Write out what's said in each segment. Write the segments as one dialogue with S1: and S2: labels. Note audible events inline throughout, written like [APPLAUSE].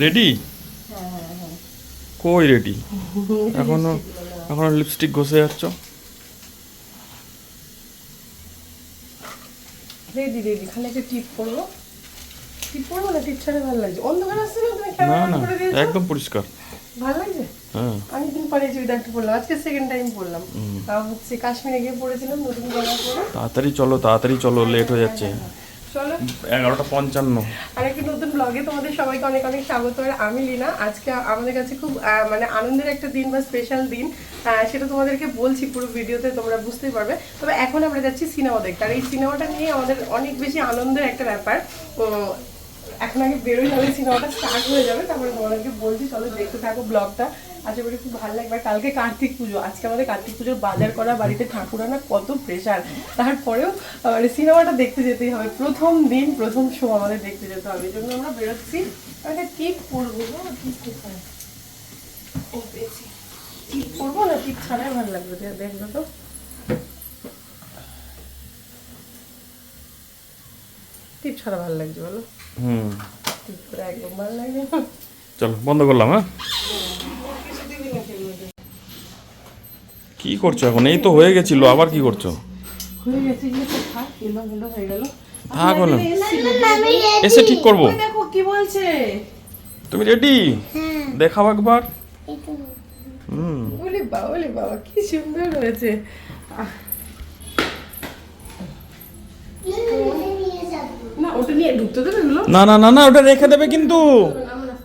S1: Ready কই ready [LAUGHS] এখনও এখনও লিপস্টিক ঘষে যাচ্ছ?
S2: রেডি রেডি খালি একটা টিপ করব টিপ করব না টিপ ছাড়া ভালো লাগছে। অন্ধকার আসছে না? তুমি
S1: না না একদম পরিষ্কার।
S2: ভালো লাগছে?
S1: হ্যাঁ।
S2: অনেকদিন পরে চুড়িদারটা পরলাম। আজকে সেকেন্ড টাইম পরলাম। তাও হচ্ছে কাশ্মীরে গিয়ে পড়েছিলাম নতুন জামা পরে।
S1: তাড়াতাড়ি চলো তাড়াতাড়ি চলো লেট হয়ে যাচ্ছে।
S2: চলো।
S1: এগারোটা পঞ্চান্ন।
S2: আর একটি নতুন ব্লগে তোমাদের সবাইকে অনেক অনেক স্বাগত। আর আমি লীনা। আজকে আমাদের কাছে খুব মানে আনন্দের একটা দিন বা স্পেশাল দিন। সেটা তোমাদেরকে বলছি পুরো ভিডিওতে তোমরা বুঝতেই পারবে। তবে এখন আমরা যাচ্ছি সিনেমা দেখতে। আর এই সিনেমাটা নিয়ে আমাদের অনেক বেশি আনন্দের একটা ব্যাপার। এখন আগে বেরোই হবে সিনেমাটা স্টার্ট হয়ে যাবে। তারপরে তোমাদেরকে বলছি চলো দেখতে থাকো ব্লগটা আশা করি খুব ভালো লাগবে। কালকে কার্তিক পুজো। আজকে আমাদের কার্তিক পুজোর বাজার করা বাড়িতে ঠাকুর আনা কত প্রেশার তারপরেও মানে সিনেমাটা দেখতে যেতেই হবে। প্রথম দিন প্রথম শো আমাদের দেখতে যেতে হবে। এই জন্য আমরা বেরোচ্ছি। একটা টিপ পরবো টিপ কোথায়? ও, পেয়েছি। টিপ পরবো না? টিপ ছাড়াই ভালো লাগবে? দেখবে তো। টিপ ছাড়া ভালো লাগছে বলো।
S1: হুম।
S2: টিপ করে একদম ভালো লাগছে।
S1: চলো বন্ধ করলাম হ্যাঁ
S2: কিছু দিবি না খেলবে
S1: কি করছ এখন? এই তো হয়ে গেছিল আবার কি করছ?
S2: হয়ে গেছে হয়ে গেল।
S1: থাক হলো। এসে ঠিক করব।
S2: দেখো কি বলছে?
S1: তুমি রেডি? দেখাও একবার। হুম।
S2: বলি বাবা বলি বাবা কি সুন্দর হয়েছে। না
S1: না না না ওটা রেখে দেবে কিন্তু।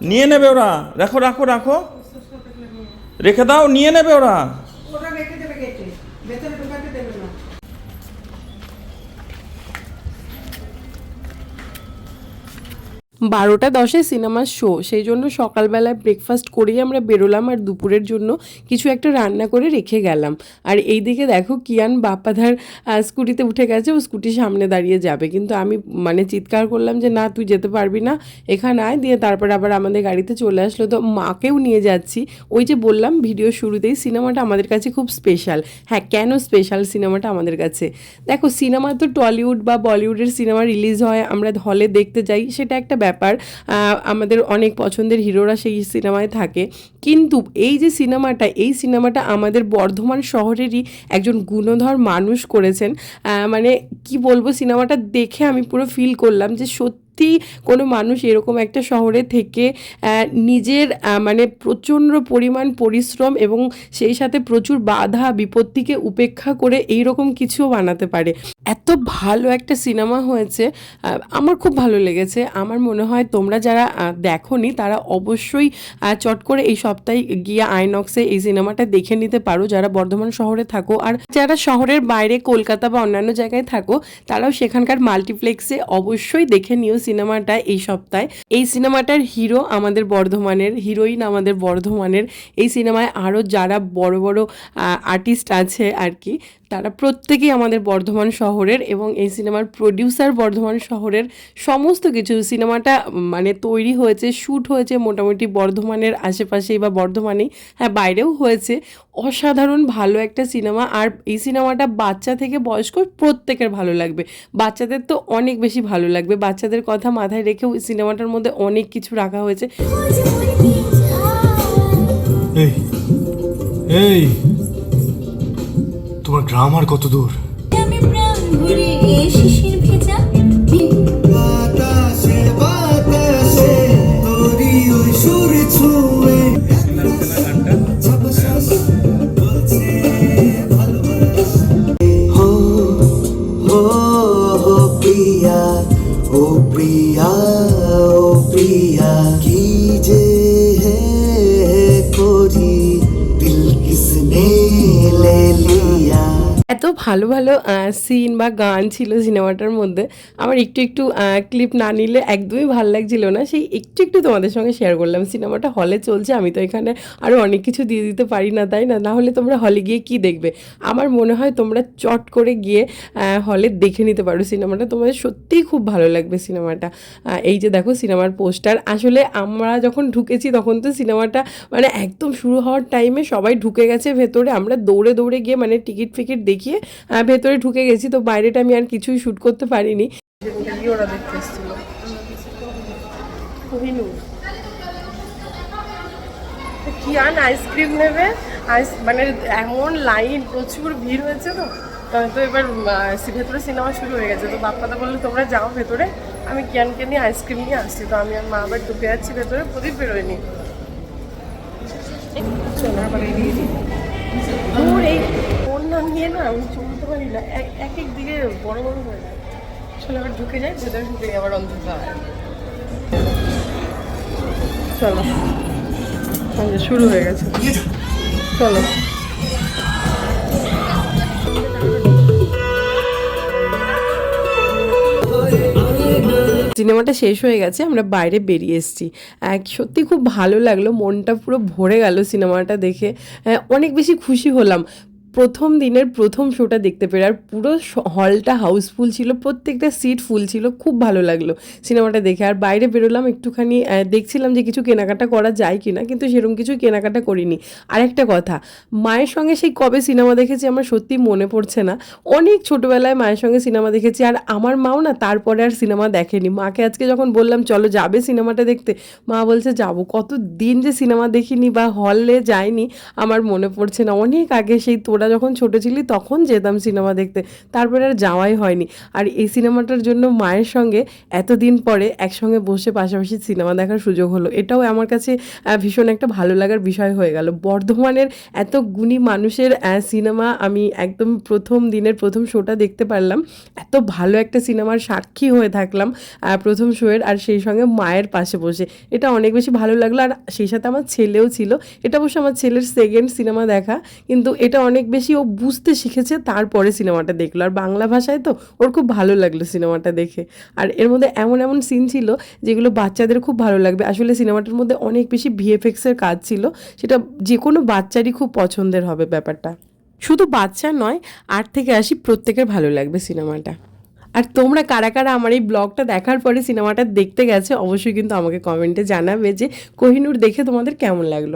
S1: নিয়ে নেবে ওরা। রাখো রাখো রাখো। রেখে দাও নিয়ে নেবে ওরা।
S2: বারোটা দশে সিনেমার শো। সেই জন্য সকালবেলায় ব্রেকফাস্ট করেই আমরা বেরোলাম আর দুপুরের জন্য কিছু একটা রান্না করে রেখে গেলাম। আর এই দিকে দেখো কিয়ান বাপ্পাধার আহ, স্কুটিতে উঠে গেছে ও স্কুটির সামনে দাঁড়িয়ে যাবে। কিন্তু আমি মানে চিৎকার করলাম যে না তুই যেতে পারবি না এখানে আয়। দিয়ে তারপর আবার আমাদের গাড়িতে চলে আসলো। তো মাকেও নিয়ে যাচ্ছি। ওই যে বললাম ভিডিও শুরুতেই সিনেমাটা আমাদের কাছে খুব স্পেশাল হ্যাঁ কেন স্পেশাল সিনেমাটা আমাদের কাছে? দেখো সিনেমা তো টলিউড বা বলিউডের সিনেমা রিলিজ হয় আমরা হলে দেখতে যাই সেটা একটা ব্যাপার। আহ, আমাদের অনেক পছন্দের হিরোরা সেই সিনেমায় থাকে। কিন্তু এই যে সিনেমাটা এই সিনেমাটা আমাদের বর্ধমান শহরেরই একজন গুণধর মানুষ করেছেন। মানে কি বলব সিনেমাটা দেখে আমি পুরো ফিল করলাম যে সত্যি কোনো মানুষ এরকম একটা শহরে থেকে নিজের মানে প্রচণ্ড পরিমাণ পরিশ্রম এবং সেই সাথে প্রচুর বাধা, বিপত্তিকে উপেক্ষা করে এই রকম কিছুও বানাতে পারে। এত ভালো একটা সিনেমা হয়েছে আমার খুব ভালো লেগেছে। আমার মনে হয় তোমরা যারা দেখোনি তারা অবশ্যই চট করে এই সপ্তাহে গিয়ে আইনক্সে এই সিনেমাটা দেখে নিতে পারো। যারা বর্ধমান শহরে থাকো আর যারা শহরের বাইরে কলকাতা বা অন্যান্য জায়গায় থাকো, তারাও সেখানকার মাল্টিপ্লেক্সে অবশ্যই দেখে নিও। সিনেমাটা এই সপ্তাহে। এই সিনেমাটার হিরো আমাদের বর্ধমানের, হিরোইন আমাদের বর্ধমানের। এই সিনেমায় আরও যারা বড় বড় আর্টিস্ট আছে আর কি তারা প্রত্যেকেই আমাদের বর্ধমান শহরের এবং এই সিনেমার প্রডিউসার বর্ধমান শহরের সমস্ত কিছু। সিনেমাটা মানে তৈরি হয়েছে শ্যুট হয়েছে মোটামুটি বর্ধমানের আশেপাশেই বা বর্ধমানেই হ্যাঁ বাইরেও হয়েছে। অসাধারণ ভালো একটা সিনেমা। আর এই সিনেমাটা বাচ্চা থেকে বয়স্ক প্রত্যেকের ভালো লাগবে। বাচ্চাদের তো অনেক বেশি ভালো লাগবে। বাচ্চাদের কথা মাথায় রেখেও সিনেমাটার মধ্যে অনেক কিছু রাখা হয়েছে।
S3: এই তোমার গ্রাম আর কত দূর?
S4: আমি প্রাণ ভরে এ
S2: ভালো ভালো সিন বা গান ছিল সিনেমাটার মধ্যে। আমার একটু একটু ক্লিপ না নিলে একদমই ভালো লাগছিল না। সেই একটু একটু তোমাদের সঙ্গে শেয়ার করলাম। সিনেমাটা হলে চলছে, আমি তো এখানে আরও অনেক কিছু দিয়ে দিতে পারি না, তাই না? না হলে তোমরা হলে গিয়ে কি দেখবে? আমার মনে হয় তোমরা চট করে গিয়ে হলে দেখে নিতে পারো সিনেমাটা। তোমাদের সত্যিই খুব ভালো লাগবে সিনেমাটা। এই যে দেখো সিনেমার পোস্টার আসলে আমরা যখন ঢুকেছি তখন তো সিনেমাটা মানে একদম শুরু হওয়ার টাইমে সবাই ঢুকে গেছে ভেতরে। আমরা দৌড়ে দৌড়ে গিয়ে মানে টিকিট ফিকিট দেখিয়ে ভেতরে ঢুকে গেছি, তো বাইরেটা আমি আর কিছুই শ্যুট করতে পারিনি। ওরা এসেছিল কিয়ান আইসক্রিম নেবে? মানে এমন লাইন প্রচুর ভিড় হয়েছে তো। তো এবার ভেতরে সিনেমা শুরু হয়ে গেছে। তো বাপ্পাদা বলল, তোমরা যাও ভেতরে। আমি কিয়ানকে নিয়ে আইসক্রিম নিয়ে আসছি। তো আমি আর মা আবার ঢুকে যাচ্ছি ভেতরে, প্রদীপ বেরোয়নি। চলো এই না, নিয়ে না, আমি চলতে পারি না। এক এক দিকে বড় বড় হয়ে যায়। আবার ঢুকে যাই, ভেতরে ঢুকে আবার অন্ধকার চলো। শুরু হয়ে গেছে। চলো। সিনেমাটা শেষ হয়ে গেছে, আমরা বাইরে বেরিয়ে এসেছি। এক, সত্যি খুব ভালো লাগল, মনটা পুরো ভরে গেল সিনেমাটা দেখে। অনেক বেশি খুশি হলাম। প্রথম দিনের প্রথম শোটা দেখতে পেরে আর পুরো হলটা হাউসফুল ছিল, প্রত্যেকটা সিট ফুল ছিল, খুব ভালো লাগল সিনেমাটা দেখে। আর বাইরে বেরোলাম একটুখানি দেখছিলাম যে কিছু কেনাকাটা করা যায় কি না কিন্তু সেরকম কিছু কেনাকাটা করিনি। আরেকটা কথা, মায়ের সঙ্গে সেই কবে সিনেমা দেখেছি আমার সত্যি মনে পড়ছে না। অনেক ছোটোবেলায় মায়ের সঙ্গে সিনেমা দেখেছি, আর আমার মাও না তারপরে আর সিনেমা দেখেনি। মাকে আজকে যখন বললাম, চলো যাবে সিনেমাটা দেখতে? মা বলছে, যাব। কত দিন যে সিনেমা দেখিনি বা হলে যাইনি, আমার মনে পড়ছে না। অনেক আগে সেই তোরা যখন ছোটো ছিলি তখন যেতাম সিনেমা দেখতে। তারপরে আর যাওয়াই হয়নি। আর এই সিনেমাটার জন্য মায়ের সঙ্গে এতদিন পরে একসঙ্গে বসে পাশাপাশি সিনেমা দেখার সুযোগ হলো। এটাও আমার কাছে ভীষণ একটা ভালো লাগার বিষয় হয়ে গেল। বর্ধমানের এত গুণী মানুষের সিনেমা আমি একদম প্রথম দিনের প্রথম শোটা দেখতে পারলাম। এত ভালো একটা সিনেমার সাক্ষী হয়ে থাকলাম প্রথম শোয়ের আর সেই সঙ্গে মায়ের পাশে বসে। এটা অনেক বেশি ভালো লাগল। আর সেই সাথে আমার ছেলেও ছিল। এটা অবশ্য আমার ছেলের সেকেন্ড সিনেমা দেখা। কিন্তু এটা অনেক বেশি ও বুঝতে শিখেছে, তারপরে সিনেমাটা দেখল। আর বাংলা ভাষায় তো ওর খুব ভালো লাগল সিনেমাটা দেখে। আর এর মধ্যে এমন এমন সিন ছিল যেগুলো বাচ্চাদের খুব ভালো লাগবে। আসলে সিনেমাটার মধ্যে অনেক বেশি ভিএফএক্সের কাজ ছিল। সেটা যে কোনো বাচ্চারই খুব পছন্দের হবে ব্যাপারটা। শুধু বাচ্চা নয়, আট থেকে আসি প্রত্যেকের ভালো লাগবে সিনেমাটা। আর তোমরা কারা কারা আমার এই ব্লগটা দেখার পরে সিনেমাটা দেখতে গেছে, অবশ্যই কিন্তু আমাকে কমেন্টে জানাবে যে কোহিনুর দেখে তোমাদের কেমন লাগল।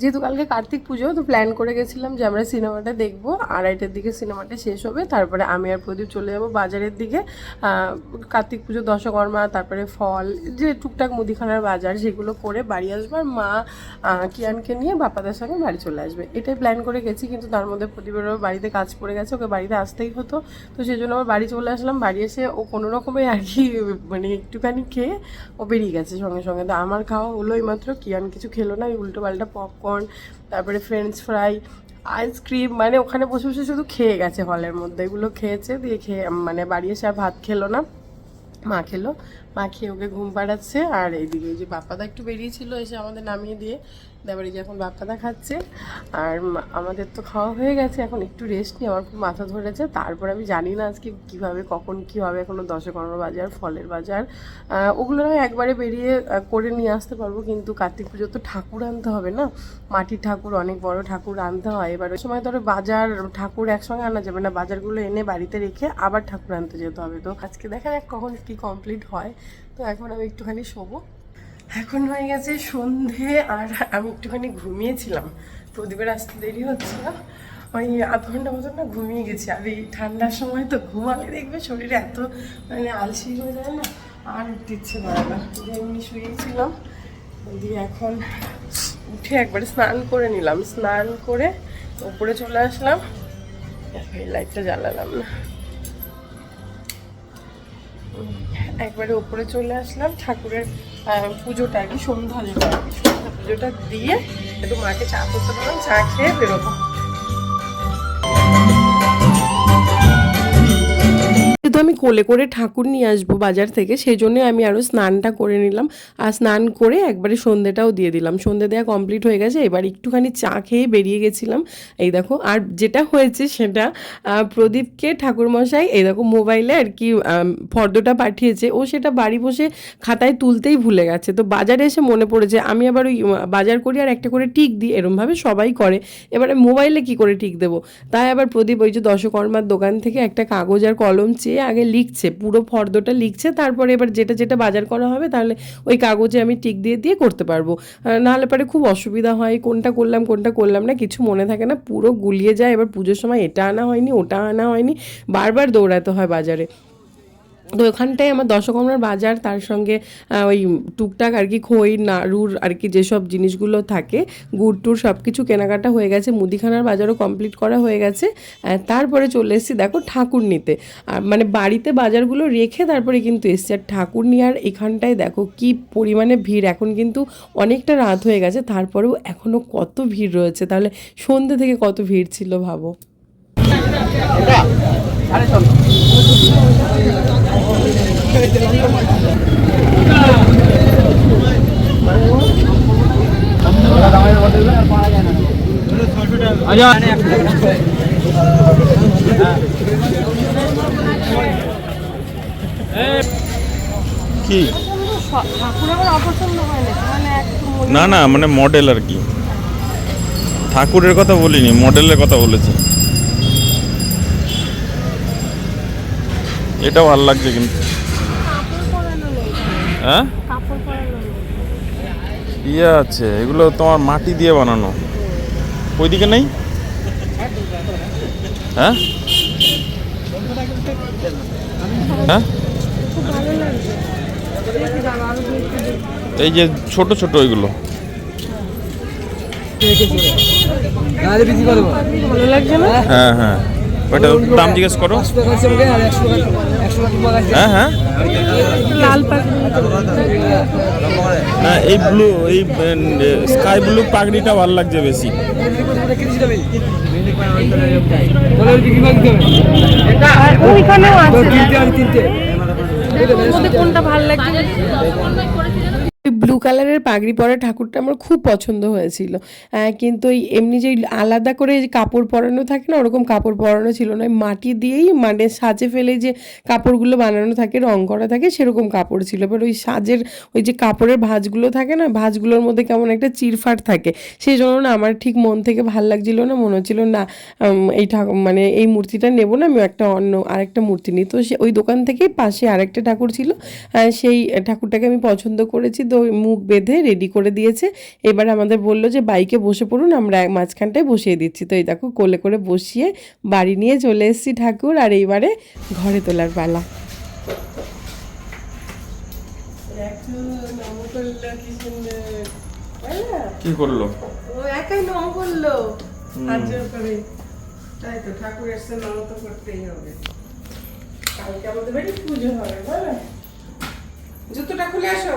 S2: যেহেতু কালকে কার্তিক পুজো, তো প্ল্যান করে গেছিলাম যে আমরা সিনেমাটা দেখব। আড়াইটার দিকে সিনেমাটা শেষ হবে, তারপরে আমি আর প্রদীপ চলে যাব বাজারের দিকে। কার্তিক পুজো, দশকর্মা, তারপরে ফল, যে টুকটাক মুদিখানার বাজার, সেগুলো করে বাড়ি আসব আর মা কিয়ানকে নিয়ে বাপাদের সঙ্গে বাড়ি চলে আসবে। এটাই প্ল্যান করে গেছি, কিন্তু তার মধ্যে প্রদীপেরও বাড়িতে কাজ পড়ে গেছে, ওকে বাড়িতে আসতেই হতো। তো সেই জন্য আবার বাড়ি চলে আসলাম, বাড়ি এসে ও কোনো রকমে আর কি মানে একটুখানি খেয়ে ও বেরিয়ে গেছে সঙ্গে সঙ্গে। তো আমার খাওয়া হলোই মাত্র কিয়ান কিছু খেলো না উল্টো পাল্টা পপকর্ন তারপরে ফ্রেঞ্চ ফ্রাই আইসক্রিম মানে ওখানে বসে বসে শুধু খেয়ে গেছে হলের মধ্যে। এগুলো খেয়েছে, দিয়ে খেয়ে মানে বাড়ি এসে আর ভাত খেলো না। মা খেলো, মা খেয়ে ওকে ঘুম পাড়াচ্ছে, আর এইদিকে যে বাপাদা একটু বেরিয়েছিল, এসে আমাদের নামিয়ে দিয়ে যে এখন বাপ্পাদা খাচ্ছে। আর আমাদের তো খাওয়া হয়ে গেছে, এখন একটু রেস্ট নিয়ে আমার খুব মাথা ধরেছে। তারপর আমি জানি না আজকে কীভাবে, কখন কি হবে, এখনও দশকর্ম বাজার, ফলের বাজার। ওগুলো আমি একবারে বেরিয়ে করে নিয়ে আসতে পারব, কিন্তু কার্তিক পুজো তো ঠাকুর আনতে হবে না? মাটির ঠাকুর, অনেক বড় ঠাকুর আনতে হয়। এবার ওই সময় ধরো বাজার, ঠাকুর একসঙ্গে আনা যাবে না, বাজারগুলো এনে বাড়িতে রেখে আবার ঠাকুর আনতে যেতে হবে। তো আজকে দেখা যাক কখন কি কমপ্লিট হয়। তো এখন আমি একটুখানি শোবো। এখন হয়ে গেছে সন্ধে আর আমি একটুখানি ঘুমিয়েছিলাম। প্রদীপের আসতে দেরি হচ্ছিল ওই আধ ঘণ্টা মতন না ঘুমিয়ে গেছি। আর এই ঠান্ডার সময় তো ঘুমালে দেখবে শরীরে এত মানে আলসি হয়ে যায় না, আর উঠতে ইচ্ছে করে না। এমনি শুয়েছিলাম। দিয়ে এখন উঠে একবারে স্নান করে নিলাম। স্নান করে উপরে চলে আসলাম। লাইটটা জ্বালালাম না। একবারে উপরে চলে আসলাম। ঠাকুরের পুজোটা আর কি, সন্ধ্যা যেটা সন্ধ্যা পুজোটা দিয়ে একটু মাকে চা করতে পারলাম চা খেয়ে বেরোবো। আমি কোলে করে ঠাকুর নিয়ে আসব বাজার থেকে, সেই জন্য আমি আরও স্নানটা করে নিলাম। আর স্নান করে একবারে সন্ধেটাও দিয়ে দিলাম। সন্ধে দেওয়া কমপ্লিট হয়ে গেছে, এবার একটুখানি চা খেয়ে বেরিয়ে গেছিলাম। এই দেখো, আর যেটা হয়েছে সেটা প্রদীপকে ঠাকুরমশাই, এই দেখো মোবাইলে আর কি ফর্দটা পাঠিয়েছে। ও সেটা বাড়ি বসে খাতায় তুলতেই ভুলে গেছে। তো বাজারে এসে মনে পড়েছে, আমি আবার ওই বাজার করি আর একটা করে টিক দিই, এরমভাবে সবাই করে। এবারে মোবাইলে কি করে টিক দেবো? তাই আবার প্রদীপ ওই যে দশকর্মার দোকান থেকে একটা কাগজ আর কলম চেয়ে আগে লিখছে, পুরো ফর্দটা লিখছে, তারপরে এবার যেটা যেটা বাজার করা হবে তাহলে ওই কাগজে আমি টিক দিয়ে দিয়ে করতে পারব। নাহলে পরে খুব অসুবিধা হয়, কোনটা করলাম কোনটা করলাম না, কিছু মনে থাকে না, পুরো গুলিয়ে যায়। এবার পুজোর সময় এটা আনা হয়নি, ওটা আনা হয়নি, বারবার দৌড়াতে হয় বাজারে। তো ওখানটায় আমার দশকর্মার বাজার, তার সঙ্গে ওই টুকটাক আর কি খই নাড়ুর আর কি যেসব জিনিসগুলো থাকে, গুড় টুর সব কিছু কেনাকাটা হয়ে গেছে, মুদিখানার বাজারও কমপ্লিট করা হয়ে গেছে তারপরে চলে এসেছি দেখো ঠাকুর নিতে। আর মানে বাড়িতে বাজারগুলো রেখে তারপরে কিন্তু এসছি, আর ঠাকুর নেওয়ার এখানটায় দেখো কি পরিমাণে ভিড়, এখন কিন্তু অনেকটা রাত হয়ে গেছে, তারপরেও এখনও কত ভিড় রয়েছে, তাহলে সন্ধ্যে থেকে কত ভিড় ছিল ভাবো।
S1: কি? না না মানে মডেল আর কি। ঠাকুরের কথা বলিনি মডেলের কথা বলেছি। এটা ভালো লাগছে কিন্তু। হ্যাঁ? ইয়ে আছে এগুলো তোমার মাটি দিয়ে বানানো। ওইদিকে নেই? হ্যাঁ? হ্যাঁ? এই যে ছোট ছোট ওইগুলো
S2: ভালো লাগছে না?
S1: হ্যাঁ হ্যাঁ। ওইটা দাম জিজ্ঞেস করো। হ্যাঁ হ্যাঁ। না এই ব্লু এই স্কাই ব্লু পাগড়িটা ভালো লাগছে বেশি।
S2: কোনটা ভালো লাগছে? ব্লু কালারের পাগড়ি পরা ঠাকুরটা আমার খুব পছন্দ হয়েছিল। কিন্তু ওই এমনি যে আলাদা করে যে কাপড় পরানো থাকে না, ওরকম কাপড় পরানো ছিল না। মাটি দিয়েই মানে সাজে ফেলে যে কাপড়গুলো বানানো থাকে, রং করা থাকে, সেরকম কাপড় ছিল। এবার ওই সাজের ওই যে কাপড়ের ভাঁজগুলো থাকে না, ভাঁজগুলোর মধ্যে কেমন একটা চিরফাট থাকে। সেই জন্য না আমার ঠিক মন থেকে ভালো লাগছিল না, মনে হচ্ছিল না এই ঠাকুর মানে এই মূর্তিটা নেব না, আমি একটা অন্য আরেকটা মূর্তি নিই। তো সে ওই দোকান থেকেই পাশে আরেকটা ঠাকুর ছিল। সেই ঠাকুরটাকে আমি পছন্দ করেছি। তো মুখ বেঁধে রেডি করে দিয়েছে। এবার আমাদের বলল যে বাইকে বসে পড়ুন আমরা এক মাঝখানটায় বসিয়ে দিচ্ছি। তো এই দেখো কোলে করে বসিয়ে বাড়ি নিয়ে চলে এসেছি ঠাকুর আর এইবারে ঘরে তোলার পালা।
S1: কি করল?
S2: ও একাই নম করল। করে। তাই তো ঠাকুর এসছে নম তো করতেই হবে। কালকে আমাদের বাড়ি পুজো হবে বলো জুতোটা খুলে আসো।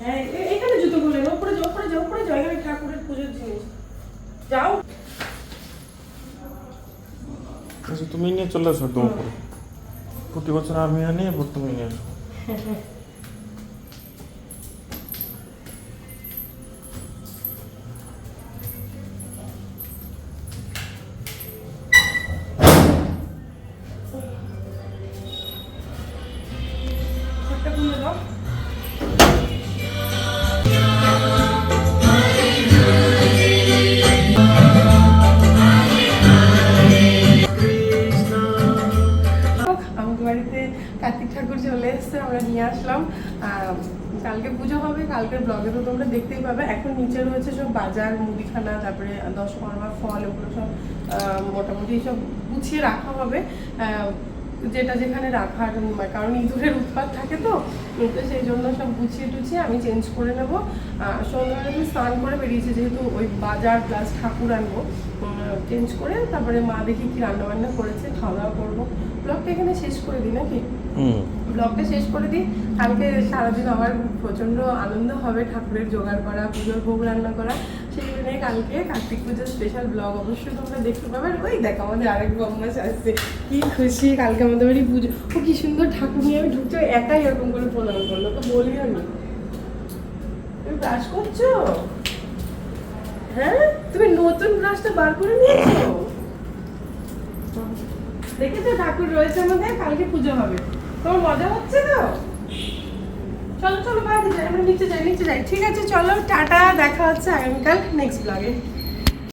S2: হ্যাঁ এখানে জুতো খুলে ওপরে উপরে যাও ওপরে যাও ওপরে যাও এখানে ঠাকুরের পুজোর জিনিস। যাও।
S1: আচ্ছা তুমি নিয়ে চলে আসো একদম উপরে। প্রতি বছর আমি আনি এবার তুমি নিয়ে আসো [LAUGHS]
S2: বাড়িতে কার্তিক ঠাকুর চলে এসছে, আমরা নিয়ে আসলাম। কালকে পুজো হবে, কালকের ব্লগে তো তোমরা দেখতেই পাবে। এখন নিচে রয়েছে সব বাজার, মুদিখানা, তারপরে দশকর্মা ফল, ওগুলো সব মোটামুটি সব গুছিয়ে রাখা হবে। যেটা যেখানে রাখার কারণ ইঁদুরের উৎপাত থাকে তো তো সেই জন্য সব গুছিয়ে টুছিয়ে আমি চেঞ্জ করে নেব। সন্ধ্যাবেলা আমি স্নান করে বেরিয়েছি যেহেতু ওই বাজার প্লাস ঠাকুর আনব। চেঞ্জ করে তারপরে মা দেখি কি রান্না বান্না করেছে খাওয়া দাওয়া করব ব্লগটা এখানে শেষ করে দিই নাকি? ব্লগটা শেষ করে দিই। কালকে সারাদিন আমার প্রচণ্ড আনন্দ হবে ঠাকুরের জোগাড় করা পুজোর ভোগ রান্না করা। সেই কালকে কার্তিক পুজোর স্পেশাল ব্লগ অবশ্যই তোমরা দেখতে পাবে। ওই দেখো, আমাদের আরেক বম্মাস আসছে। কি খুশি, কালকে আমাদের বাড়ি পুজো। ও কি সুন্দর ঠাকুর নিয়ে আমি ঢুকছে একাই এরকম করে প্রণাম করল তো বলিও নি। তুমি ব্রাশ করছ? হ্যাঁ? তুমি নতুন ব্রাশটা বার করে নিয়েছো? দেখেছ ঠাকুর রয়েছে আমাদের, কালকে পুজো হবে। তোমার মজা হচ্ছে তো? চলো চলো বাইরে যাই, আমরা নিচে যাই নিচে যাই। ঠিক আছে, চলো, টাটা, দেখা হচ্ছে আগামীকাল নেক্সট ব্লগে